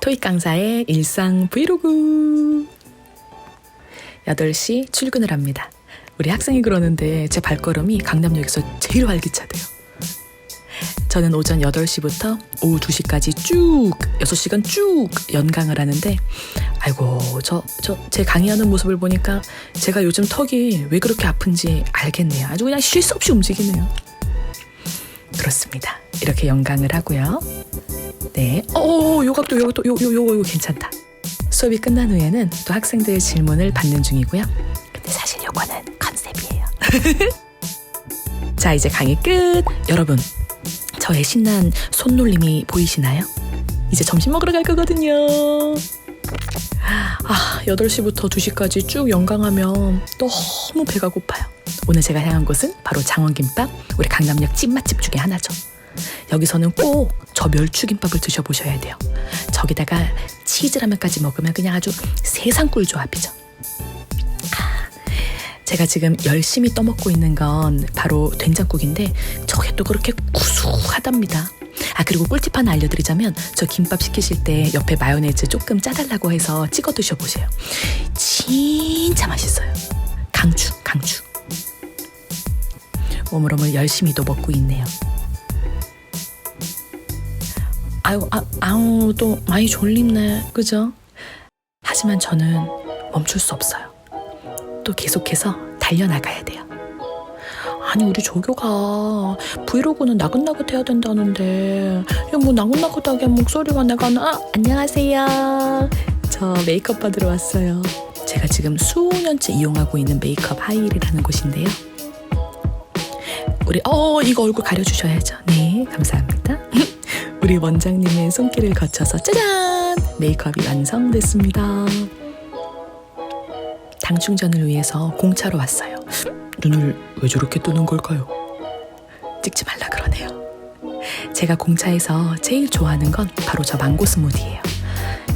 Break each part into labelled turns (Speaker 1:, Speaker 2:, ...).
Speaker 1: 토익 강사의 일상 브이로그 8시 출근을 합니다. 우리 학생이 그러는데 제 발걸음이 강남역에서 제일 활기차대요. 저는 오전 8시부터 오후 2시까지 쭉 6시간 쭉 연강을 하는데 아이고 저 저 제 강의하는 모습을 보니까 제가 요즘 턱이 왜 그렇게 아픈지 알겠네요. 아주 그냥 쉴새 없이 움직이네요. 그렇습니다. 이렇게 연강을 하고요. 네. 어, 요각도 요것도 요 요 요 요 괜찮다. 수업이 끝난 후에는 또 학생들의 질문을 받는 중이고요. 근데 사실 요거는 컨셉이에요. 자, 이제 강의 끝. 여러분, 저의 신난 손놀림이 보이시나요? 이제 점심 먹으러 갈 거거든요. 아, 8시부터 2시까지 쭉 연강하면 너무 배가 고파요. 오늘 제가 향한 곳은 바로 장원김밥, 우리 강남역 찐맛집 중에 하나죠. 여기서는 꼭 저 멸치김밥을 드셔보셔야 돼요. 저기다가 치즈라면까지 먹으면 그냥 아주 세상 꿀 조합이죠. 아, 제가 지금 열심히 떠먹고 있는 건 바로 된장국인데 저게 또 그렇게 구수하답니다. 아 그리고 꿀팁 하나 알려드리자면 저 김밥 시키실 때 옆에 마요네즈 조금 짜달라고 해서 찍어 드셔보세요. 진짜 맛있어요. 강추 강추. 오물오물 열심히 또 먹고 있네요. 아유, 아, 아우, 또 많이 졸립네. 그죠? 하지만 저는 멈출 수 없어요. 또 계속해서 달려나가야 돼요. 아니, 우리 조교가 브이로그는 나긋나긋 해야 된다는데, 야, 뭐 나긋나긋하게 목소리가 내가, 나, 안녕하세요. 저 메이크업 받으러 왔어요. 제가 지금 수년째 이용하고 있는 메이크업 하이힐이라는 곳인데요. 우리, 어, 이거 얼굴 가려주셔야죠. 네, 감사합니다. 우리 원장님의 손길을 거쳐서 짜잔! 메이크업이 완성됐습니다. 당 충전을 위해서 공차로 왔어요. 눈을 왜 저렇게 뜨는 걸까요? 찍지 말라 그러네요. 제가 공차에서 제일 좋아하는 건 바로 저 망고 스무디예요.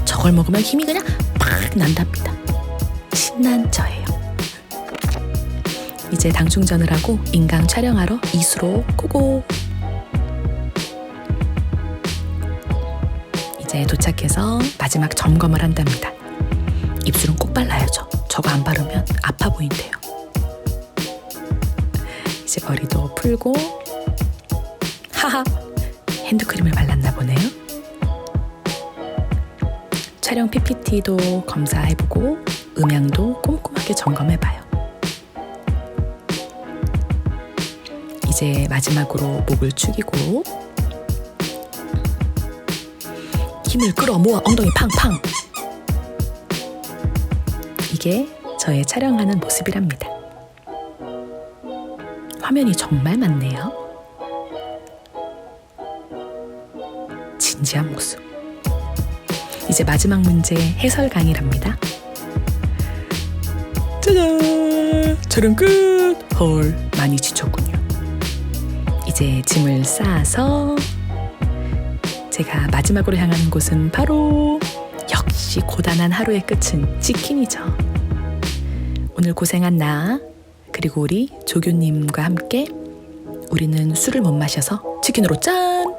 Speaker 1: 저걸 먹으면 힘이 그냥 팍 난답니다. 신난 저예요. 이제 당 충전을 하고 인강 촬영하러 이수로 고고. 이제 도착해서 마지막 점검을 한답니다. 입술은 꼭 발라야죠. 저거 안 바르면 아파 보인대요. 이제 머리도 풀고 하하 핸드크림을 발랐나 보네요. 촬영 PPT도 검사해보고 음향도 꼼꼼하게 점검해봐요. 이제 마지막으로 목을 축이고 힘을 끌어 모아 엉덩이 팡팡. 이게 저의 촬영하는 모습이랍니다. 화면이 정말 많네요. 진지한 모습. 이제 마지막 문제 해설 강의랍니다. 짜잔! 촬영 끝! 헐, 많이 지쳤군요. 이제 짐을 싸서 제가 마지막으로 향하는 곳은 바로 역시 고단한 하루의 끝은 치킨이죠. 오늘 고생한 나 그리고 우리 조교님과 함께 우리는 술을 못 마셔서 치킨으로 짠!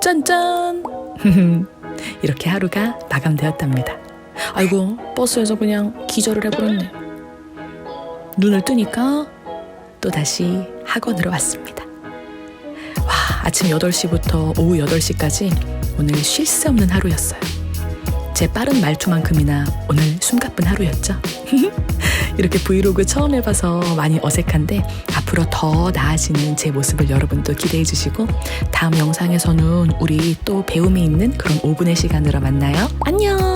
Speaker 1: 짠짠! 이렇게 하루가 마감되었답니다. 아이고 버스에서 그냥 기절을 해버렸네. 눈을 뜨니까 또 다시 학원으로 왔습니다. 와 아침 8시부터 오후 8시까지 오늘 쉴 새 없는 하루였어요. 제 빠른 말투만큼이나 오늘 숨가쁜 하루였죠. 이렇게 브이로그 처음 해봐서 많이 어색한데 앞으로 더 나아지는 제 모습을 여러분도 기대해 주시고 다음 영상에서는 우리 또 배움이 있는 그런 5분의 시간으로 만나요. 안녕!